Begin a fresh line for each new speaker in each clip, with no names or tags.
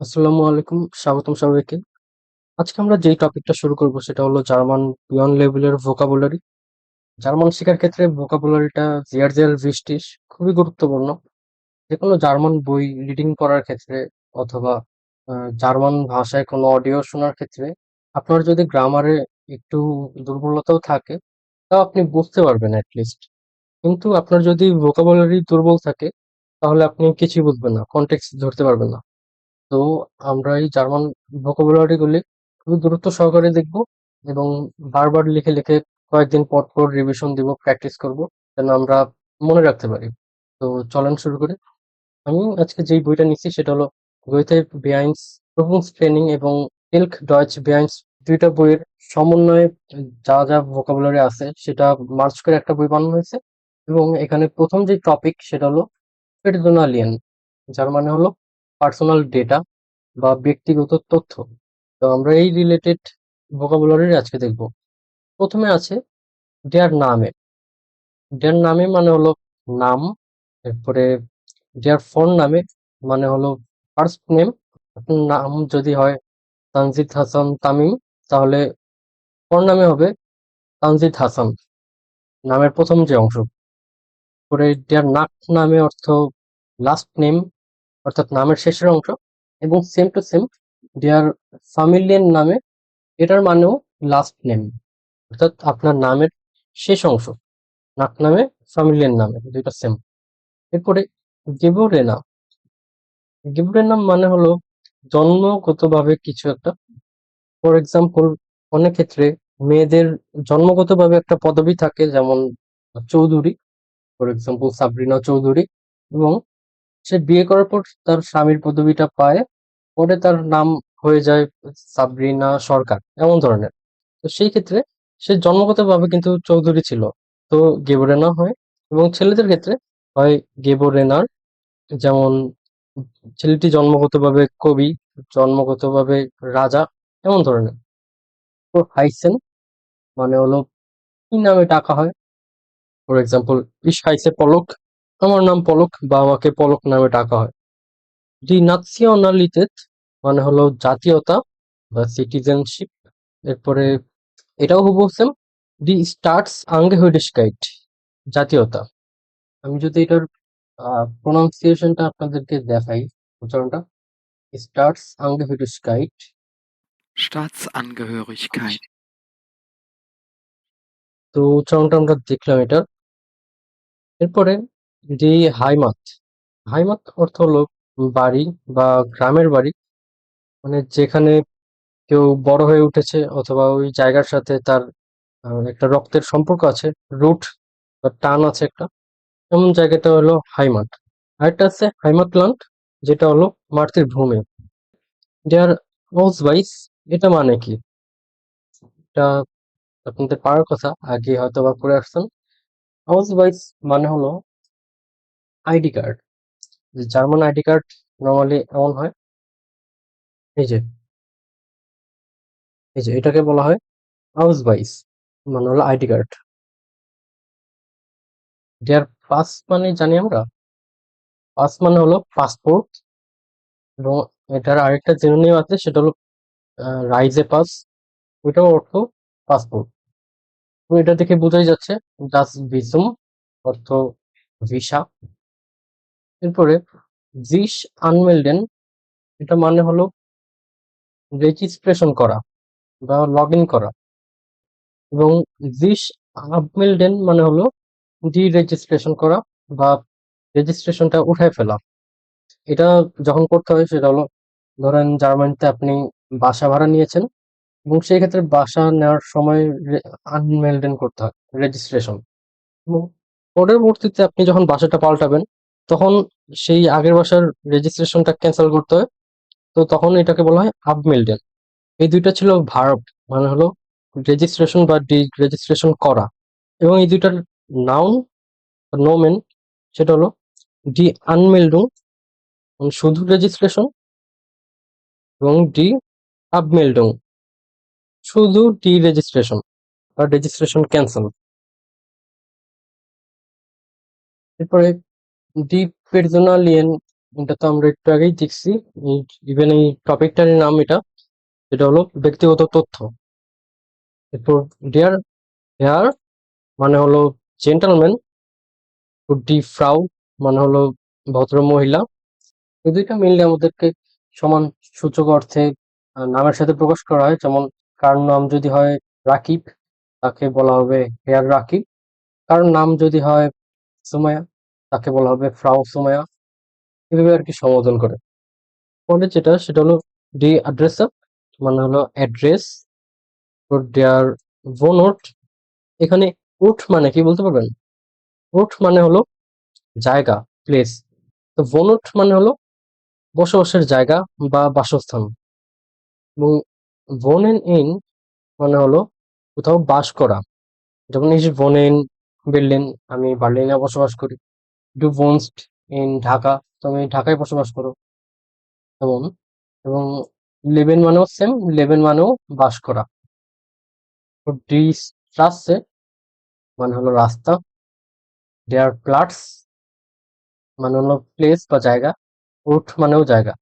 আসসালামু আলাইকুম, স্বাগতম সবাইকে। আজকে আমরা যেই টপিকটা শুরু করব সেটা হলো জার্মান বিয়ন্ড লেভেলের ভোকাবুলারি জার্মান শেখার ক্ষেত্রে ভোকাবুলারিটা জিয়ার জিয়ার বৃষ্টিস খুবই গুরুত্বপূর্ণ। যে কোনো জার্মান বই রিডিং করার ক্ষেত্রে অথবা জার্মান ভাষায় কোনো অডিও শোনার ক্ষেত্রে আপনার যদি গ্রামারে একটু দুর্বলতাও থাকে, তাও আপনি বুঝতে পারবেন অ্যাটলিস্ট কিন্তু আপনার যদি ভোকাবুলারি দুর্বল থাকে, তাহলে আপনি কিছুই বুঝবেন না কনটেক্সট ধরতে পারবেন না। তো আমরা এই জার্মান ভোকাবুলারি গুলি খুবই গুরুত্ব সহকারে দেখব এবং বারবার লিখে লিখে কয়েকদিন পর পর রিভিশন দিব প্র্যাকটিস করব যেন আমরা মনে রাখতে পারি। তো চলেন শুরু করি। আমি আজকে যেই বইটা নিচ্ছি সেটা হলো গোয়েথে বেআইনস ট্রেনিং এবং ইলক ডয়েচ বেআইনস দুইটা বইয়ের সমন্বয়ে যা যা ভোকাবুলারি আছে সেটা মার্চ করে একটা বই বানানো হয়েছে এবং এখানে প্রথম যে টপিক সেটা হলো পেরসোনালিয়ান যার মানে হলো পার্সোনাল ডেটা বা ব্যক্তিগত তথ্য। তো আমরা এই রিলেটেড ভোকাবুলারি আজকে দেখব। প্রথমে আছে ডেয়ার নামে। ডেয়ার নামে মানে হলো নাম, এরপরে ডেয়ার ফোন নামে মানে হলো ফার্স্ট নেম নাম যদি হয় তানজিদ হাসান তামিম, তাহলে ফোন নামে হবে তানজিদ হাসান। নামের প্রথম যে অংশ। পরে ডেয়ার নাক নামে অর্থ লাস্ট নেম অর্থাৎ নামের শেষের অংশ এবং সেম টু সেম দেয়ার ফ্যামিলিয়ান নামে এটার মানেও লাস্ট নেম অর্থাৎ আপনার নামের শেষ অংশ, নাক নামে ফ্যামিলিয়ান নামে, দুইটা সেম এরপরে গেবুরেনা গেবুরেনা মানে হলো জন্মগতভাবে কিছু একটা। ফর এক্সাম্পল অনেক ক্ষেত্রে মেয়েদের জন্মগতভাবে একটা পদবি থাকে, যেমন চৌধুরী ফর এক্সাম্পল সাবরিনা চৌধুরী এবং সে বিয়ে করার পর তার স্বামীর পদবিটা পায়, পরে তার নাম হয়ে যায় সাবরিনা সরকার, এমন ধরনের। তো সেই ক্ষেত্রে সে জন্মগতভাবে কিন্তু চৌধুরী ছিল। তো গেবরেনা হয় এবং ছেলেদের ক্ষেত্রে হয় গেবরেনার যেমন ছেলেটি জন্মগতভাবে কবি, জন্মগতভাবে রাজা, এমন ধরনের। তো হাইসেন মানে হলো কি নামে ডাকা হয়? ফর এক্সাম্পল ইস হাইসে পলক। আমার নাম পলক বা আমাকে পলক নামে ডাকা হয়। ডি নাৎসিওনালিতেত মানে হলো জাতীয়তা বা সিটিজেনশিপ। এরপরে এটাও হুবহু সেম ডি স্টার্টস আঙ্গেহুইডিশকাইট জাতীয়তা। আমি যদি এটার প্রোনাউন্সিয়েশনটা আপনাদেরকে দেখাই উচ্চারণটা। স্টার্টস আঙ্গেহুইডিশকাইট
Staatsangehörigkeit,
তো উচ্চারণটা আমরা দেখলাম এটা এরপরে যে হাইমাত। হাইমাত অর্থ হলো বাড়ি বা গ্রামের বাড়ি। মানে যেখানে কেউ বড় হয়ে উঠেছে অথবা ওই জায়গার সাথে তার একটা রক্তের সম্পর্ক আছে, রুট বা টান আছে একটা। এমন জায়গাটা হলো হাইমাট আরেকটা আছে ল্যান্ড যেটা হলো মাতৃ ভূমি। দেয়ার বাইস এটা মানে কি? এটা আপনাদের পারার কথা, আগে হয়তো বা পড়ে আসছেন। বাইস মানে হলো আইডি কার্ড। যে জার্মান আইডি কার্ড নর্মালি এমন হয়, এই যে এই যে এটাকে বলা হয় হাউস বাইস মানে হলো আইডি কার্ড। দেয়ার পাস মানে জানি আমরা? পাস মানে হলো পাসপোর্ট এবং এটার আরেকটা জেনোনিম আছে, সেটা হলো রাইজে পাস ওইটাও অর্থ পাসপোর্ট। এটা দেখে বোঝাই যাচ্ছে ডাস ভিসুম অর্থ ভিসা। এরপরে জিস আনমেলডেন, এটা মানে হলো রেজিস্ট্রেশন করা বা লগ ইন করা। এবং জিস আপমেলডেন মানে হলো ডি রেজিস্ট্রেশন করা বা রেজিস্ট্রেশনটা উঠায় ফেলা। এটা যখন করতে হয় সেটা হলো, ধরেন জার্মানিতে আপনি বাসা ভাড়া নিয়েছেন এবং সেই ক্ষেত্রে বাসা নেওয়ার সময় আনমেলডেন করতে হয় রেজিস্ট্রেশন এবং পরবর্তীতে আপনি যখন বাসাটা পাল্টাবেন তখন সেই আগের বছর রেজিস্ট্রেশনটা ক্যান্সেল করতে হয়। তো তখন এটাকে বলা হয় আপমেলডেন এই দুইটা ছিল ভার্ব মানে হলো রেজিস্ট্রেশন বা ডি রেজিস্ট্রেশন করা। এবং এই দুইটার নাউন নোমেন সেটা হলো ডি আনমেলডুং শুধু রেজিস্ট্রেশন এবং ডি আপমেলডুং শুধু ডি রেজিস্ট্রেশন বা রেজিস্ট্রেশন ক্যান্সেল এরপরে ডি পেরজোনালিয়েন এটা তো আমরা একটু আগেই দেখছি। ইভেন এই টপিকটার নাম এটা। এটা হলো ব্যক্তিগত তথ্য। এরপর ডিয়ার হেয়ার মানে হলো জেন্টালম্যান ডি ফ্রাউ মানে হলো ভদ্র মহিলা। এই দুইটা মিললে আমাদেরকে সমান সূচক অর্থে নামের সাথে প্রকাশ করা হয়। যেমন কার নাম যদি হয় রাকিব, তাকে বলা হবে হেয়ার রাকিব। কার নাম যদি হয় সুমায়া তাকে বলা হবে ফ্রাউ সুমায়া। এভাবে আর কি সম্বোধন করে। পরে যেটা, সেটা হলো ডি অ্যাড্রেস আপ মানে হলো অ্যাড্রেস দেয়ার ভোনোট এখানে উঠ মানে কি বলতে পারবেন? উঠ মানে হলো জায়গা প্লেস তো ভোনোট মানে হলো বসবাসের জায়গা বা বাসস্থান। এবং ভোনেন ইন মানে হলো কোথাও বাস করা। যেমন এই যে ভোনেন বের্লিন আমি বার্লিনে বসবাস করি। ডু ভোনস্ট ইন ঢাকা তুমি ঢাকায় বসবাস করো। তেমন এবং লেবেন মানেও সেম লেবেন মানেও বাস করা। ডি স্ট্রাসে মানে হলো রাস্তা দেয়ার প্লাটস মানে হলো প্লেস বা জায়গা উঠ মানেও জায়গা।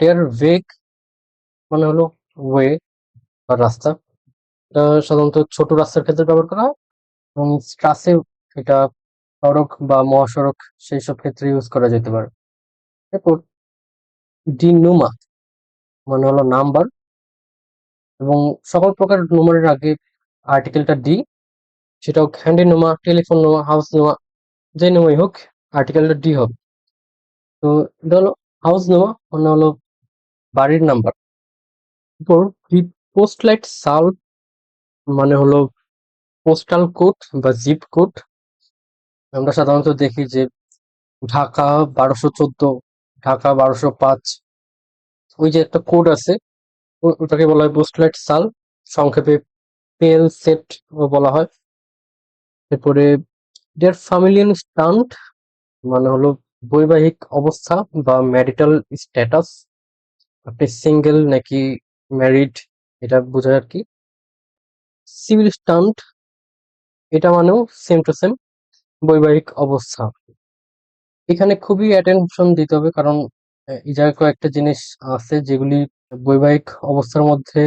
ডেয়ার ওয়েক মানে হলো ওয়ে বা রাস্তা। এটা সাধারণত ছোট রাস্তার ক্ষেত্রে ব্যবহার করা হয়, এবং স্ট্রাসে এটা সড়ক বা মহাসড়ক সেই সব ক্ষেত্রে ইউজ করা যেতে পারে। এরপর ডি নুমা মানে হলো নাম্বার এবং সকল প্রকার নোমারের আগে আর্টিকেলটা ডি সেটা হোক হ্যান্ডি নোমা, টেলিফোন নোমা, হাউস নোমা, যে নোমাই হোক, আর্টিকেলটা ডি হবে। তো এটা হলো হাউস নোমা মানে হলো বাড়ির নাম্বার। এরপর ডি পোস্ট লাইট সাল মানে হলো পোস্টাল কোড বা জিপ কোড। আমরা সাধারণত দেখি যে ঢাকা বারোশো চোদ্দ, ঢাকা বারোশো পাঁচ, ওই যে একটা কোড আছে ওটাকে বলা হয় পোস্ট লাইট সাল, সংক্ষেপে পেল সেট বলা হয়। এরপরে ডের ফ্যামিলিয়ান স্টান্ট মানে হলো বৈবাহিক অবস্থা বা ম্যারিটাল স্ট্যাটাস আপনি সিঙ্গেল নাকি ম্যারিড এটা বোঝায় আর কি। সিভিল স্টান্ট এটা মানেও সেম টু সেম বৈবাহিক অবস্থা। এখানে খুবই অ্যাটেনশন দিতে হবে কারণ এই জায়গায় কয়েকটা জিনিস আছে যেগুলি বৈবাহিক অবস্থার মধ্যে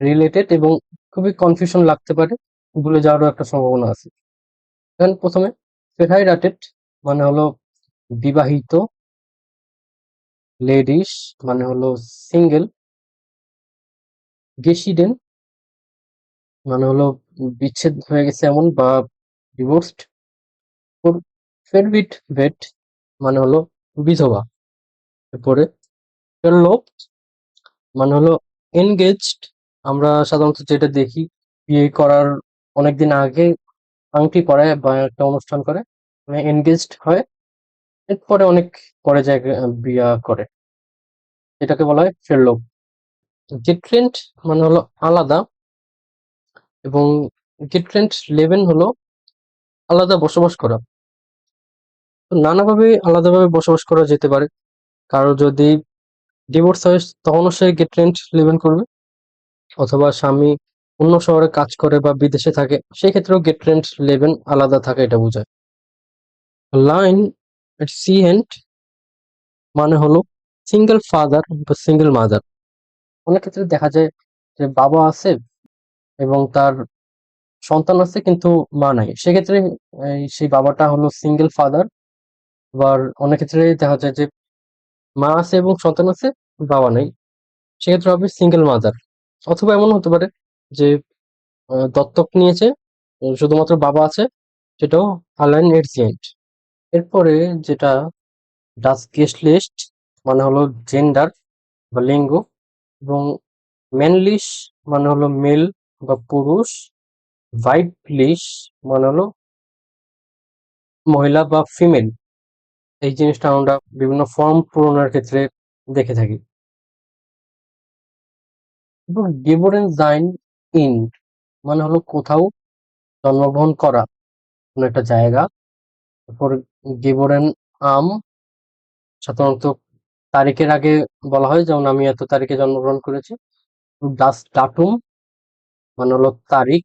রিলেটেড এবং খুবই কনফিউশন লাগতে পারে, ভুলে যাওয়ারও একটা সম্ভাবনা আছে। এখানে প্রথমে ফেহাইরাটেড মানে হলো বিবাহিত লেডিস মানে হলো সিঙ্গেল গেসিডেন মানে হলো বিচ্ছেদ হয়ে গেছে এমন বা ডিভোর্সড ফেরবিট ভেট মানে হলো বিধবা। এরপরে ফেরলোপ মানে হলো এনগেজড আমরা সাধারণত যেটা দেখি, বিয়ে করার অনেকদিন আগে আংটি পরায় বা একটা অনুষ্ঠান করে মানে এনগেজড হয়, এরপরে অনেক পরে জায়গায় বিয়া করে। এটাকে বলা হয় ফেরলোপ ডিফারেন্ট মানে হলো আলাদা এবং ডিফারেন্ট লেভেন হলো আলাদা বসবাস করা। নানাভাবে আলাদাভাবে বসবাস করা যেতে পারে। কারও যদি ডিভোর্স হয়, তখনও সে গেট রেন্ট লিভেন করবে। অথবা স্বামী অন্য শহরে কাজ করে বা বিদেশে থাকে সেই ক্ষেত্রেও গেট রেন্ট লেভেন আলাদা থাকে এটা বোঝায়। লাইন সি হ্যান্ড মানে হলো সিঙ্গেল ফাদার বা সিঙ্গেল মাদার অনেক ক্ষেত্রে দেখা যায় যে বাবা আছে এবং তার সন্তান আছে কিন্তু মা নাই। সেক্ষেত্রে সেই বাবাটা হলো সিঙ্গেল ফাদার আবার অনেক ক্ষেত্রে দেখা যায় যে মা আছে এবং সন্তান আছে, বাবা নেই। সেক্ষেত্রে হবে সিঙ্গেল মাদার অথবা এমন হতে পারে যে দত্তক নিয়েছে, শুধুমাত্র বাবা আছে, সেটাও আলাইন এডসিয়েন্ট এরপরে যেটা ডাস গেস্টলিস্ট মানে হলো জেন্ডার বা লিঙ্গ এবং ম্যানলিশ মানে হলো মেল বা পুরুষ ভাইটলিশ মানে হলো মহিলা বা ফিমেল এই জিনিসটা আমরা বিভিন্ন ফর্ম পূরণের ক্ষেত্রে দেখে থাকি। গেবোরেন জাইন ইন মানে হলো কোথাও জন্মগ্রহণ করা কোনো একটা জায়গা। তারপর গেবোরেন আম সাধারণত তারিখের আগে বলা হয়, যেমন আমি এত তারিখে জন্মগ্রহণ করেছি। ডাস ডাটুম মানে হলো তারিখ।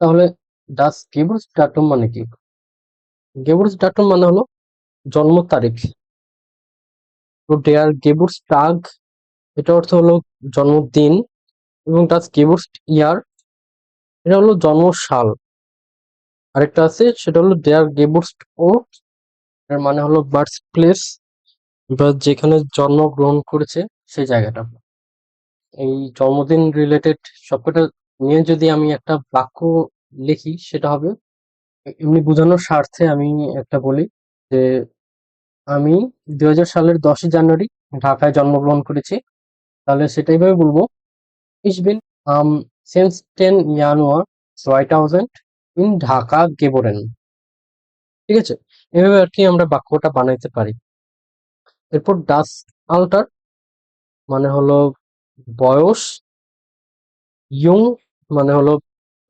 তাহলে ডাস গেবুর্স ডাটুম মানে কি? গেবুর্স ডাটুম মানে হলো জন্ম তারিখ। তো ডেয়ার গেবুর্স টাগ এটা অর্থ হলো জন্মদিন এবং টাচ গেবুর্স ইয়ার, এটা হলো জন্ম সাল আরেকটা আছে, সেটা হলো ডেয়ার গেবুর্স ও এর মানে হলো বার্থ প্লেস, বা যেখানে জন্মগ্রহণ করেছে সেই জায়গাটা। এই জন্মদিন রিলেটেড সবকটা নিয়ে যদি আমি একটা বাক্য লিখি, সেটা হবে, এমনি বোঝানোর স্বার্থে আমি একটা বলি যে আমি দু হাজার সালের দশই জানুয়ারি ঢাকায় জন্মগ্রহণ করেছি। তাহলে সেটাই ভাবে বলব। ইসবিন আম সেন্স টেন 10. Januar 2000 in ঢাকা geboren ঠিক আছে? এভাবে আর কি আমরা বাক্যটা বানাইতে পারি। এরপর ডাস আল্টার মানে হলো বয়স। ইয়ং মানে হলো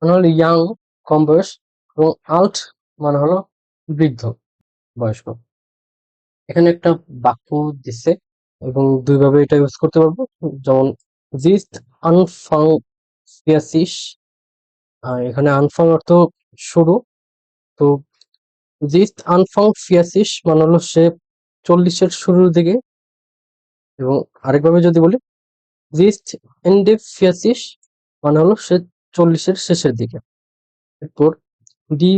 মানে হলো ইয়াং কম বয়স। এবং আল্ট মানে হলো বৃদ্ধ বয়স্ক। এখানে একটা বাক্য দিচ্ছে এবং দুইভাবে এটা ইউজ করতে পারব। যেমন জিস্ট আনফাং এখানে আনফাং অর্থ শুরু। তো জিস্ট আনফাং ফিয়াসিস মানে হলো সে চল্লিশের শুরুর দিকে। এবং আরেকভাবে যদি বলি জিস্ট এন্ডে ফিয়াসিস মানে হলো সে চল্লিশের শেষের দিকে। এরপর ডি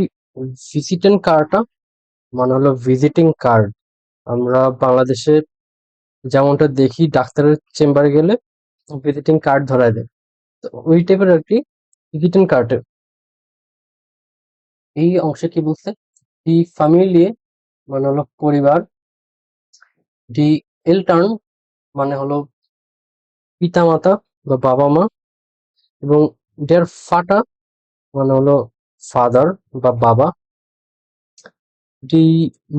ভিজিটিং কার্ডটা মানে হলো ভিজিটিং কার্ড আমরা বাংলাদেশে যেমনটা দেখি, ডাক্তারের চেম্বারে গেলে ভিজিটিং কার্ড ধরায় দেয়। তো ওই টাইপের কি ভিজিটিং কার্ডের এই অংশে কি বলছে? ডি ফ্যামিলি মানে হলো পরিবার। ডি এলটার্ন মানে হলো পিতামাতা বা বাবা মা এবং ডের ফাটা মানে হলো ফাদার বা বাবা। ডি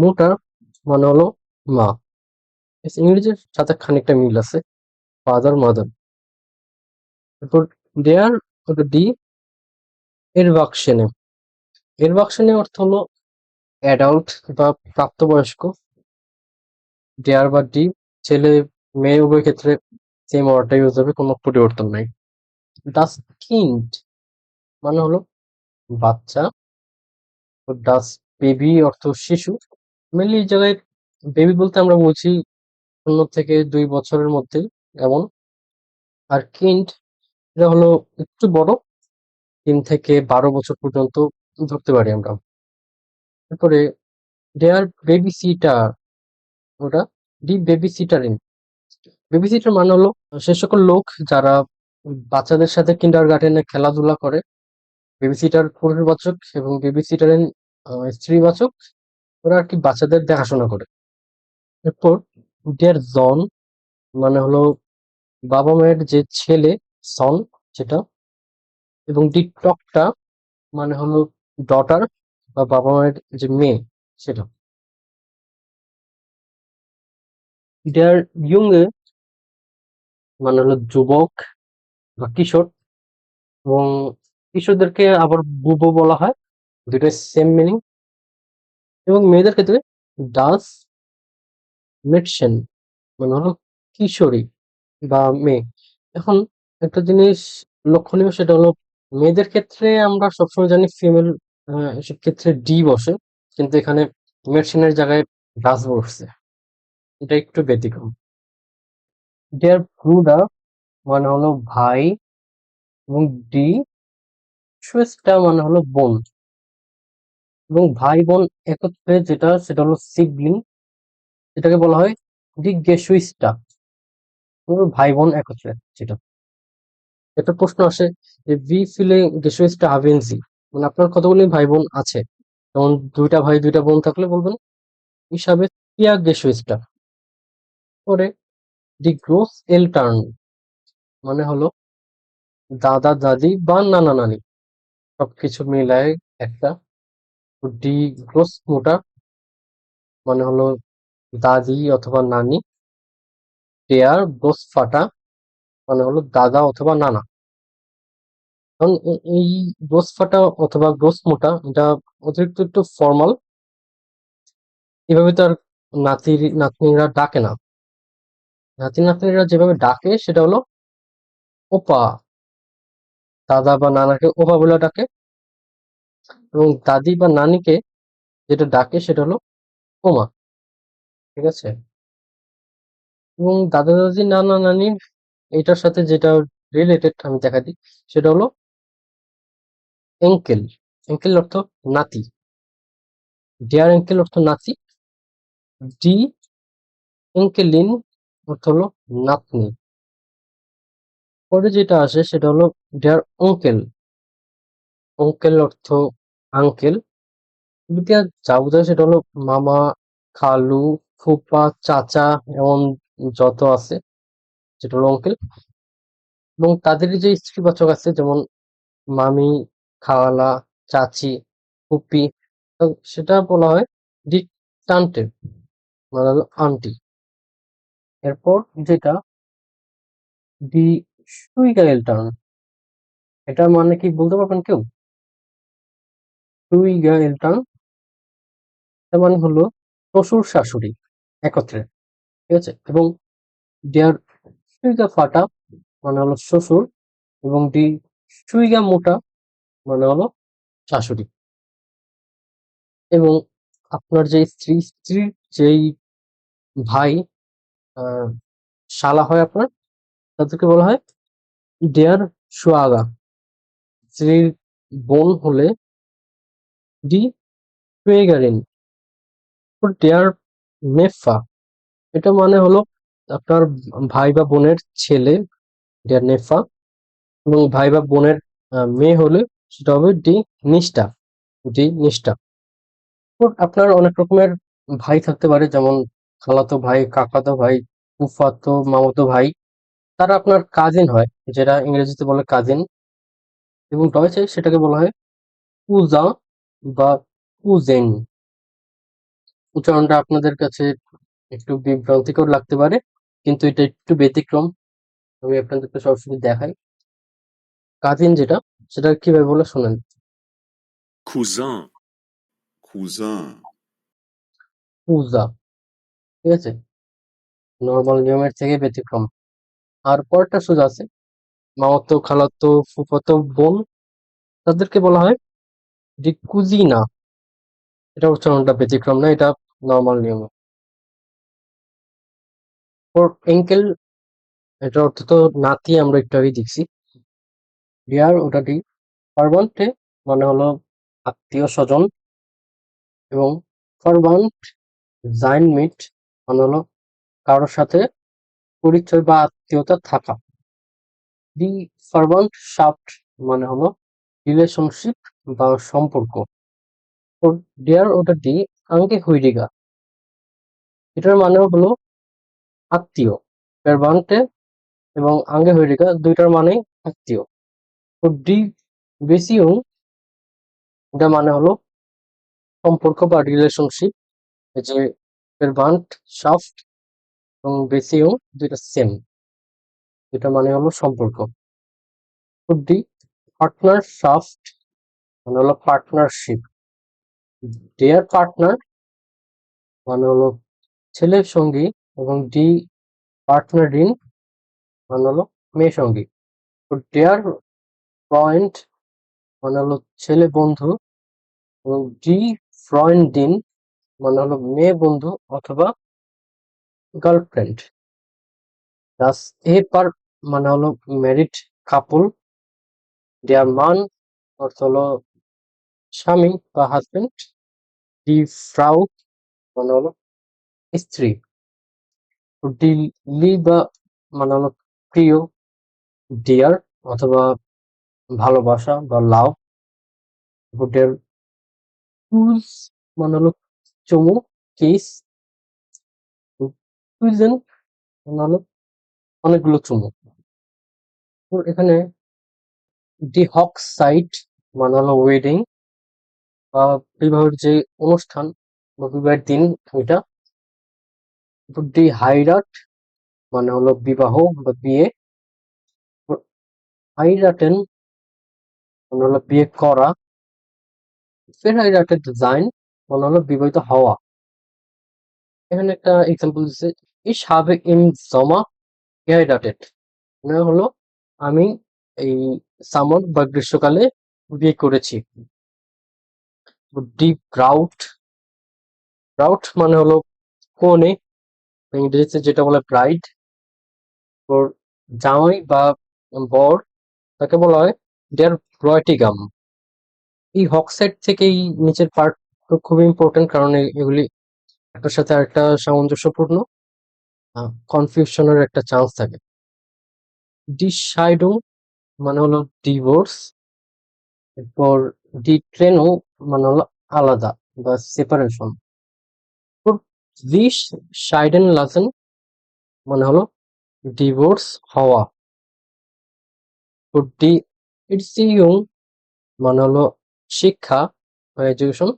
মোটার মানে হলো মা ইংরেজির সাথে খানিকটা মিল আছে। ফাদার মাদার এরপর দেয়ার ডি এর বাক্সেনে। এর বাক্সেনে অর্থ হলো অ্যাডাল্ট বা প্রাপ্তবয়স্ক। ডেয়ার বা ডি ছেলে, মেয়ে, উভয় ক্ষেত্রে সেম ওয়ার্ডটা ইউজ হবে, কোনো পরিবর্তন নাই। ডাস কিন্ড মানে হলো বাচ্চা। ডাস বেবি অর্থ শিশু। মেনলি এই জায়গায় বেবি বলতে আমরা বলছি শূন্য থেকে দুই বছরের মধ্যে এমন। আর কিন্ড এটা হলো একটু বড়, তিন থেকে বারো বছর পর্যন্ত ধরতে পারি আমরা। তারপরে দেয়ার বেবি সিটার ওটা ডি বেবি সিটারিং বেবি সিটার মানে হলো সে সকল লোক যারা বাচ্চাদের সাথে কিন্ডার গার্ডেনে খেলাধুলা করে। বেবি সিটার পুরুষবাচক এবং বেবি সিটারের স্ত্রীবাচক ওরা আর কি বাচ্চাদের দেখাশোনা করে। এরপর ডের জন মানে হলো বাবা মায়ের যে ছেলে, সন যেটা, এবং ডি টকটা মানে হলো ডটার বা বাবা মায়ের যে মেয়ে সেটা। ডেয়ার ইয়ুংয়ে মানে হলো যুবক বা কিশোর, এবং কিশোরদেরকে আবার বুবো বলা হয়, দুইটাই সেম মিনিং এবং মেয়েদের ক্ষেত্রে ডাস মেডসেন মানে হলো কিশোরী বা মেয়ে। এখন একটা জিনিস লক্ষণীয় সেটা হলো মেয়েদের ক্ষেত্রে আমরা সবসময় জানি ফিমেল ক্ষেত্রে ডি বসে, কিন্তু এখানে মেডসেনের জায়গায় ডাস বসছে। এটা একটু ব্যতিক্রম। ডিয়ার ব্রুডার মানে হলো ভাই এবং ডি সুয়েস্টা মানে হলো বোন। এবং ভাই বোন একত্রে যেটা, সেটা হলো সিবলিং এটাকে বলা হয় ডি গেসুইস্টা ভাই বোন একত্রে যেটা। একটা প্রশ্ন আসে যে, ভি ফিলে গেসুইস্টা হাভেনজি মানে আপনার কতগুলি ভাই বোন আছে? যেমন দুইটা ভাই, দুইটা বোন থাকলে বলবেন, হিসাবে টিয়া গেসুইস্টা পরে, দি গ্রোস এল টার্ন। মানে হলো, দাদা, দাদি বা নানা নানি সবকিছু মিলায় একটা ডি গ্রোস মোটা মানে হলো দাদি অথবা নানি টেয়ার গ্রোস ফাটা মানে হলো দাদা অথবা নানা। কারণ এই গ্রোস ফাটা অথবা গ্রোস মোটা এটা অতিরিক্ত একটু ফর্মাল এভাবে তো আর নাতি নাতনিরা ডাকে না। নাতি নাতনিরা যেভাবে ডাকে সেটা হলো ওপা, দাদা বা নানাকে ওপা বলে ডাকে। এবং দাদি বা নানিকে যেটা ডাকে সেটা হলো ওমা। ঠিক আছে? এবং দাদা দাদি, নানা নানির এটার সাথে যেটা রিলেটেড আমি দেখা দিই, সেটা হলো এঙ্কেল এঙ্কেল অর্থ নাতি। ডিয়ার এঙ্কেল অর্থ নাতি। ডি এঙ্কেলিন অর্থ হলো নাতনি। পরে যেটা আসে সেটা হলো ডিয়ার অঙ্কেল অঙ্কেল অর্থ আঙ্কেল দ্বিতীয় যা বোঝায় সেটা হলো মামা, খালু ফুপা চাচা এমন যত আছে যেটা হলো অঙ্কেল এবং তাদের যে স্ত্রীবাচক আছে, যেমন মামি, খালা, চাচি, ফুপি সেটা বলা হয় ডিটান্টেড মানে হলো আন্টি এরপর যেটা ডি সুইগাইল টার্ন এটা মানে কি বলতে পারবেন কেউ? তার মানে হলো শ্বশুর শাশুড়ি একত্রে, ঠিক আছে? এবং দেয়ার সুইগা ফাটা মানে হলো শ্বশুর এবং ডি সুইগা মোটা মানে হলো শাশুড়ি। এবং আপনার যে স্ত্রী, স্ত্রীর যেই ভাই শালা হয় আপনার, তাদেরকে বলা হয় ডেয়ার সুয়াগা। স্ত্রীর বোন হলে ডি সুয়েগারিন ডেয়ার নেফা। এটা মানে হলো আপনার ভাই বা বোনের ছেলে, ডেয়ার নেফা, এবং ভাই বা বোনের মেয়ে হলে সেটা হবে ডি নিষ্ঠা ডি নিষ্ঠা। আপনার অনেক রকমের ভাই থাকতে পারে, যেমন খালাতো ভাই, কাকাতো ভাই, ফুফাতো, মামাতো ভাই। তারা আপনার কাজিন হয়, যেটা ইংরেজিতে বলে কাজিন এবং ডয়েচে সেটাকে বলা হয় কুজা বা কুজেন। উচ্চারণটা আপনাদের কাছে একটু বিভ্রান্তিকর লাগতে পারে কিন্তু এটা একটু ব্যতিক্রম। আমি আপনাদেরকে সরাসরি দেখাই। কাজিন যেটা সেটা কীভাবে বলে শোনেন। কুজা। ঠিক আছে? নর্মাল নিয়মের থেকে ব্যতিক্রম। আর পরেরটা সোজা আছে। মামাতো খালাতো ফুফাতো বোন তাদেরকে বলা হয় যে কুজিনা, এটা উচ্চারণটা ব্যতিক্রম না, এটা নর্মাল নিয়ম। ওর এঙ্কেল এটা অর্থ তো নাতি আমরা একটু দেখছি। ডিয়ার মানে হলো আত্মীয় স্বজন এবং ফারবান্ট জাইন মিট মানে হলো কারোর সাথে পরিচয় বা আত্মীয়তা থাকা। দি ফারবান্ট শাফট মানে হলো রিলেশনশিপ বা সম্পর্ক। ডিয়ার ওটা ডি আঙ্কে হুইডিগা এটার মানে হলো আত্মীয়। ফারবান্টে এবং আঙ্গে হুইডিগা দুইটার মানে আত্মীয়। তো ডি বেসিও এটা মানে হলো সম্পর্ক বা রিলেশনশিপ যে ভার্বান্ট শাফট এবং বেসিও দুইটা সেম এটা মানে হলো সম্পর্ক। ডি পার্টনার শাফট মানে হলো পার্টনারশিপ ডিয়ার পার্টনার মানে হলো ছেলের সঙ্গী এবং ডি পার্টনার ইন মানে হলো মেয়ে সঙ্গী। তো ডিয়ার ফ্রেন্ড মানে হলো ছেলে বন্ধু এবং ডি ফ্রেন্ডিন মানে হলো মেয়ে বন্ধু অথবা গার্লফ্রেন্ড দাস এ পার মানে হলো ম্যারিড কাপল দেয়ার মান অর্থ হলো স্বামী বা হাজবেন্ড ডি ফ্রাউ মানে হলো স্ত্রী। ডি লি বা মানে হলো প্রিয় ডিয়ার অথবা ভালোবাসা বা লাভ ডের টুলস মানে হলো চমু কেস টুইজেন মানে হলো অনেকগুলো চুমু। তো এখানে ডি হক সাইট মানে হলো ওয়েডিং বা বিবাহের যে অনুষ্ঠান বা বিবাহের দিন ওইটা ডি হাইরাট মানে হলো বিবাহ বা বিয়ে। হাইরাটেন মানে হলো বিয়ে করা। ফের হাইরাটেড ডিজাইন মানে হলো বিবাহিত হওয়া। এখানে একটা এক্সাম্পল দিচ্ছে ইস হাবে ইম জমা হাইরাটেড মানে হলো আমি এই সামার বা গ্রীষ্মকালে বিয়ে করেছি। ডিপ গ্রাউট গ্রাউট মানে হলো কোণে ইংরেজিতে যেটা বলে ব্রাইড ওর জামাই বা বর, তাকে বলা হয় দেয়ার ব্রয়টিগাম এই হক সাইড থেকে এই নিচের পার্ট খুবই ইম্পর্টেন্ট কারণ এগুলি একটার সাথে আরেকটা সামঞ্জস্যপূর্ণ কনফিউশনের একটা চান্স থাকে। ডিসাইডো মানে হলো ডিভোর্স এরপর ডি ট্রেনো মানে হলো আলাদা বা সেপারেশন দিস সাইডেন লাসেন মানে হলো ডিভোর্স হওয়া। ডি ইটস ইউং মানে হলো শিক্ষা বা এডুকেশন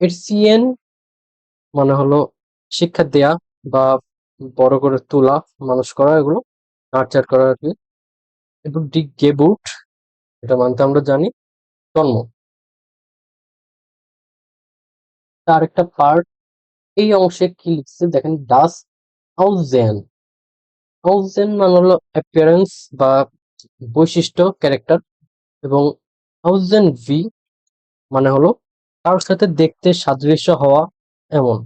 ইটস ইয়েন মানে হলো শিক্ষা দেয়া বা বড় করে তোলা, মানুষ করা, এগুলো নার্চার করা আর কি। এবং ডি গেবুট এটা মানতে আমরা জানি, জন্ম। তার একটা পার্ট এই অংশে কি লিখছে? দেখেন ডাস আউজেন আউজেন মানে হলো অ্যাপিয়ারেন্স বা বৈশিষ্ট্য ক্যারেক্টার এবং আউজেন ভি মানে হলো কারোর সাথে দেখতে সাদৃশ্য হওয়া এমন।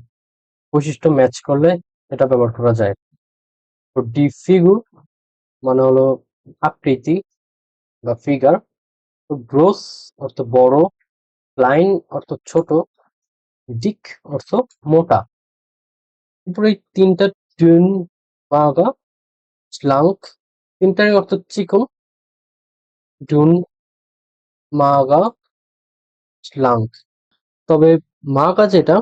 বৈশিষ্ট্য ম্যাচ করলে এটা ব্যবহার করা যায়। তো ডি ফিগুর মানে হলো আকৃতি বা ফিগার তো গ্রোস অর্থ বড় লাইন অর্থ ছোট ডিক অর্থ মোটা। এরপরে এই তিনটা টুন বাগা স্লাঙ্ক। তিনটারই অর্থ চিকন। ডুন মাগা, স্লাঙ্ক। তবে মাগা যেটা,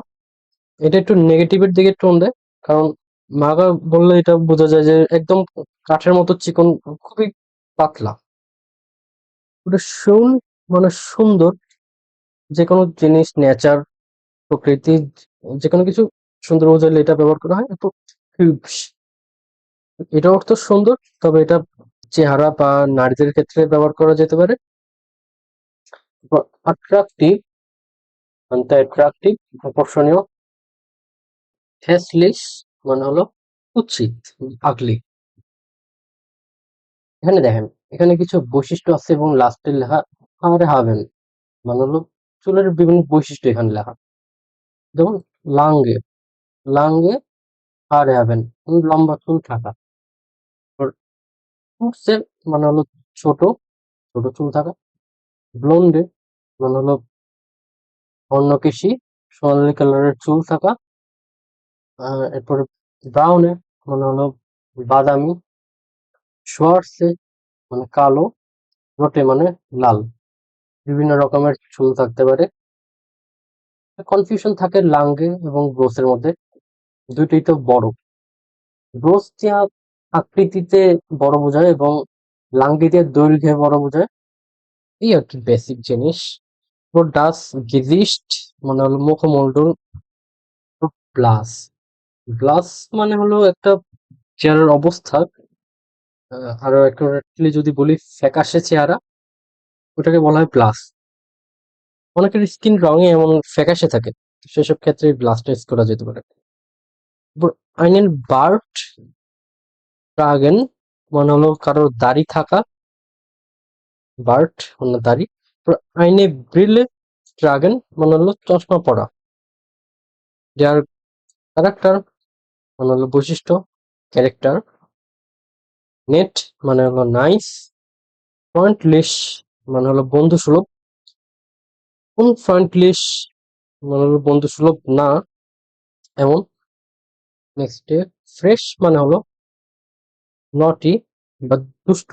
এটা একটু নেগেটিভের দিকে টোন দেয়, কারণ মাগা বললে এটা বোঝা যায় যে একদম কাঠের মতো চিকন, খুবই পাতলা। ওটা শুন মানে সুন্দর যে কোনো জিনিস, নেচার প্রকৃতি যে কোনো কিছু সুন্দর বোঝাইলে এটা ব্যবহার করা হয় এটা অর্থ সুন্দর, তবে এটা চেহারা বা নারীদের ক্ষেত্রে ব্যবহার করা যেতে পারে। অ্যাট্রাকটিভ মানে অ্যাট্রাকটিভ আকর্ষণীয় ফেসলিস মানে হলো কুৎসিত আগলি এখানে দেখেন, এখানে কিছু বৈশিষ্ট্য আছে এবং লাস্টে লেখা হারে হাবেন মানে হলো চুলের বিভিন্ন বৈশিষ্ট্য এখানে লেখা। যেমন লাঙ্গে। লাঙ্গে হারে হাবেন লম্বা চুল থাকা। ফুটসের মানে হলো ছোট ছোট চুল থাকা। ব্লন্ডে মানে হলো অন্নকেশী সোনালী কালারের চুল থাকা। এরপরে ব্রাউনে মানে হলো বাদামি শোয়ার্সে মানে কালো, রোটে মানে লাল। বিভিন্ন রকমের চুল থাকতে পারে। কনফিউশন থাকে লাঙ্গে এবং ব্রোসের মধ্যে। দুইটাই তো বড়। ব্রোস যা আকৃতিতে বড় বোঝায় এবং লাঙ্গে লাঙ্গিতে দৈর্ঘ্যে বড় বোঝায়। এই আর কি বেসিক জিনিস। তো ডাস গিজিস্ট মানে হলো মুখমণ্ডল প্লাস গ্লাস মানে হলো একটা চেহারার অবস্থা। আরও একটু যদি বলি, ফ্যাকাশে চেহারা। ওটাকে বলা হয় ব্লাস অনেকের স্কিন রঙে এমন ফ্যাকাশে থাকে সেসব ক্ষেত্রে ব্লাস্ট ইউজ করা যেতে পারে। আইনের বার্ট ট্রাগেন মানে হলো কারোর দাড়ি থাকা। বার্ট মানে দাড়ি। আইনে ব্রিলে ট্রাগেন মানে হলো চশমা পরা। যার ক্যারেক্টার মানে হলো বৈশিষ্ট্য, ক্যারেক্টার। নেট মানে হলো নাইস। পয়েন্টলেস মানে হলো বন্ধু সুলভ ফ্রন্টলেস মানে হলো বন্ধু সুলভ না। এমন নেক্সট ফ্রেশ মানে হলো নটি বা দুষ্ট।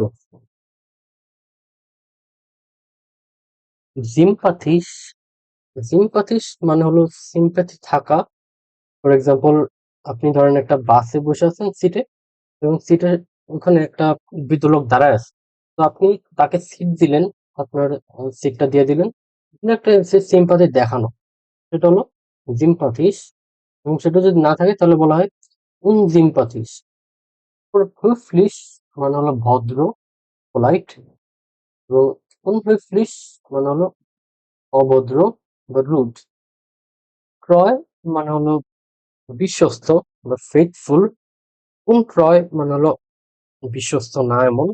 জিমপ্যাথিস জিমপ্যাথিস মানে হলো সিম্প্যাথি থাকা। ফর এক্সাম্পল আপনি ধরেন একটা বাসে বসে আছেন সিটে এবং সিটে ওখানে একটা বৃদ্ধ লোক দাঁড়ায় আছে। তো আপনি তাকে সিট দিলেন, আপনার সিটটা দিয়ে দিলেন। একটা সিম্পাথি দেখানো। সেটা হলো জিমপ্যাথিস এবং সেটা যদি না থাকে, তাহলে বলা হয় উন জিমপ্যাথিস ফ্লিস মানে হলো ভদ্র পোলাইট। এবং উনফ্লিস মানে হলো অভদ্র বা রুড। ক্রয় মানে হলো বিশ্বস্ত বা ফেথফুল। কোন ক্রয় মানে হলো বিশ্বস্ত না এমন।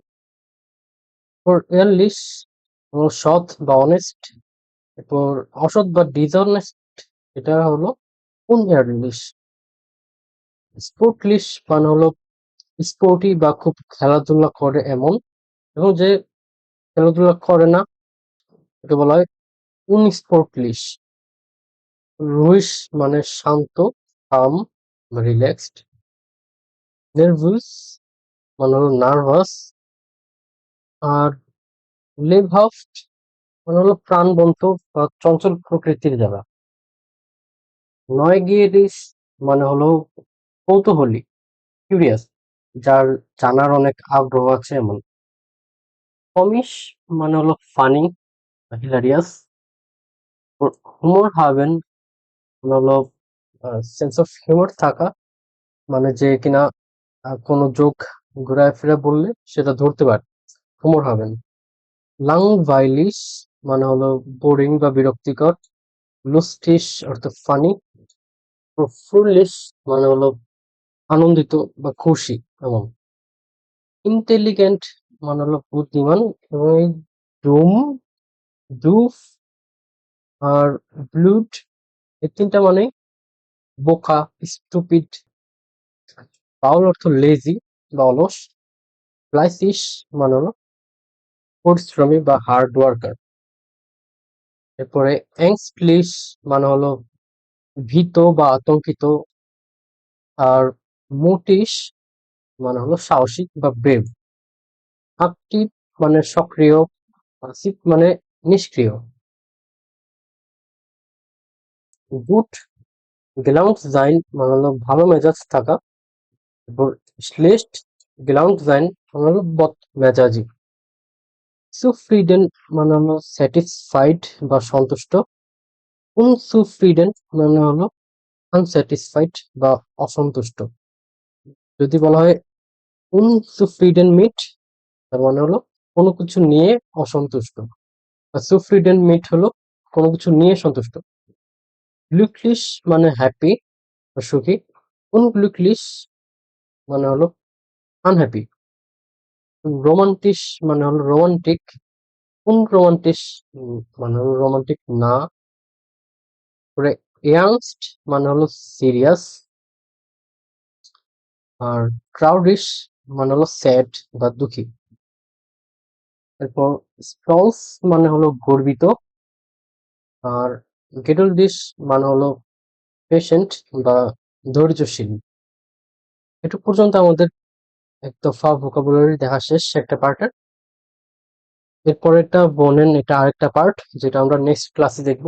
এয়ারলিস সৎ বা অনেস্ট এরপর অসৎ বা ডিসঅনেস্ট এটা হলো এয়ারলিস স্পোর্টলিশ মানে হলো স্পোর্টি বা খুব খেলাধুলা করে এমন, এবং যে খেলাধুলা করে না, একে বলা হয় উনস্পোর্টলিশ রুইস মানে শান্ত কাম রিল্যাক্সড নার্ভাস মানে হলো নার্ভাস আর লেভ লেভহাফট মানে হলো প্রাণবন্ত বা চঞ্চল প্রকৃতির যারা নয়গিয়েরিস মানে হলো কৌতূহলী কিউরিয়াস যার জানার অনেক আগ্রহ আছে এমন। কমিশ মানে হলো ফানি হিলারিয়াস হুমর হাবেন মানে হলো সেন্স অফ হিউমার থাকা। মানে যে কিনা কোনো যোগ ঘুরায় ফিরে বললে সেটা ধরতে পারে। হুমর হাবেন। লাং ভাইলিস মানে হলো বোরিং বা বিরক্তিকর লুস্টিস অর্থাৎ ফানি ফুলিশ মানে হলো আনন্দিত বা খুশি এমন। ইন্টেলিগেন্ট মানে হলো বুদ্ধিমান এবং এই ডুম ডুফ আর ব্লুড এই তিনটা মানে বোকা স্টুপিড পাউল অর্থ লেজি বা অলস প্লাইসিস মানে হলো পরিশ্রমী বা হার্ড ওয়ার্কার এরপরে অ্যাংস্টলিশ মানে হলো ভীত বা আতঙ্কিত। আর মোটিশ মানে হলো সাহসিক বা ব্রেভ অ্যাক্টিভ মানে সক্রিয় পাসিভ মানে নিষ্ক্রিয়। গুড গ্লাউন্ড জাইন মানে হলো ভালো মেজাজ থাকা। এরপর শ্লেষ্ঠ গ্লাউন্ড জাইন মানে হলো বদ মেজাজি। সুফ্রিডেন মানে হলো স্যাটিসফাইড বা সন্তুষ্ট। উনসুফ্রিডেন মানে হলো আনস্যাটিসফাইড বা অসন্তুষ্ট। যদি বলা হয় উনসুফ্রিডেন মিট তার মানে হলো কোনো কিছু নিয়ে অসন্তুষ্ট। আর সুফ্রিডেন মিট হলো কোনো কিছু নিয়ে সন্তুষ্ট। গ্লুকলিশ মানে হ্যাপি বা সুখী। কোন উনগ্লুকলিশ মানে হলো আনহ্যাপি রোমান্টিস মানে হলো রোমান্টিক কোন রোমান্টিস মানে হলো রোমান্টিক না। পরে এয়াংস্ট মানে হলো সিরিয়াস আর ক্রাউডিশ মানে হলো স্যাড বা দুঃখী। এরপর স্টলস মানে হলো গর্বিত। আর গেটল ডিশ মানে হলো পেশেন্ট বা ধৈর্যশীল। এটুক পর্যন্ত আমাদের এক দফা ভোকাবুলারি দেখা শেষ একটা পার্টের এরপরেরটা বোনেন এটা আরেকটা পার্ট যেটা আমরা নেক্সট ক্লাসে দেখব।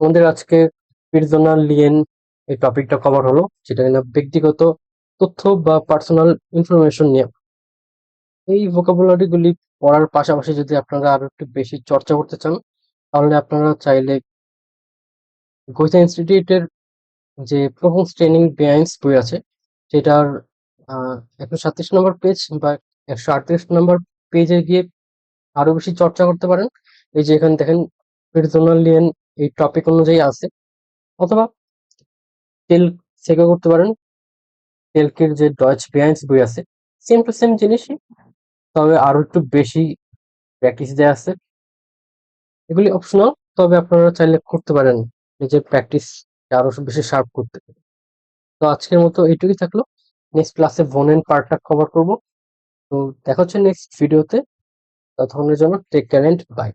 আমাদের আজকে পিরজোনাল লিয়েন এই টপিকটা কভার হলো, যেটা কিনা ব্যক্তিগত তথ্য বা পার্সোনাল ইনফরমেশন নিয়ে। এই ভোকাবুলারি গুলি পড়ার পাশাপাশি যদি আপনারা আরও একটু বেশি চর্চা করতে চান, তাহলে আপনারা চাইলে গোয়েতা ইনস্টিটিউটের যে প্রোফেন্স ট্রেনিং বেআইন্স বই আছে, সেটার একশো সাতত্রিশ নম্বর পেজ বা একশো আটত্রিশ নম্বর পেজে গিয়ে আরও বেশি চর্চা করতে পারেন। এই যে এখানে দেখেন পেরজোনাল লিয়েন এই টপিক অনুযায়ী আছে। অথবা তেল থেকে করতে পারেন। তেলকের যে ডয়েচ বেআইন্স বই আছে সেম টু সেম জিনিসই। তবে আরও একটু বেশি প্র্যাকটিস দেওয়া আছে। এগুলি অপশনাল তবে আপনারা চাইলে করতে পারেন। নিজের প্র্যাকটিস আরও বেশি শার্প করতে। তো আজকের মতো এইটুকুই থাকল। নেক্সট ক্লাসে ভোনেন পার্টটা কভার করব। তো দেখা হচ্ছে নেক্সট ভিডিওতে ততক্ষণের জন্য টেক কেয়ার এন্ড বাই